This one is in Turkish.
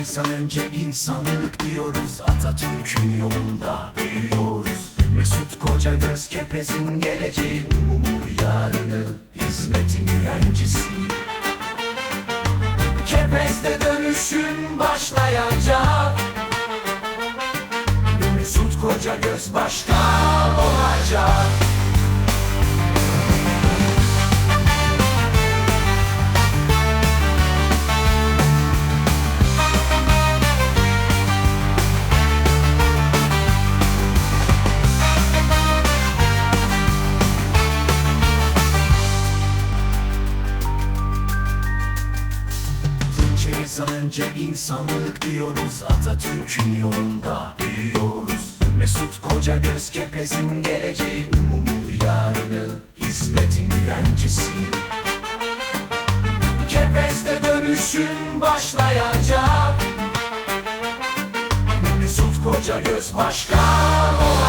İnsan önce insanlık diyoruz. Atatürk'ün yolunda büyüyoruz. Mesut Koca göz kepezin geleceği. Umumu yarını hizmetin güvencesi Kepez'de dönüşün başlayacak Koca göz başkan olacak insanlık diyoruz Atatürk'ün yolunda büyüyoruz Mesut Koca göz kepezin geleceği. Umumu yarını hizmetin güvencesi Kepez'de dönüşün başlayacak. Mesut Koca göz başkan olacak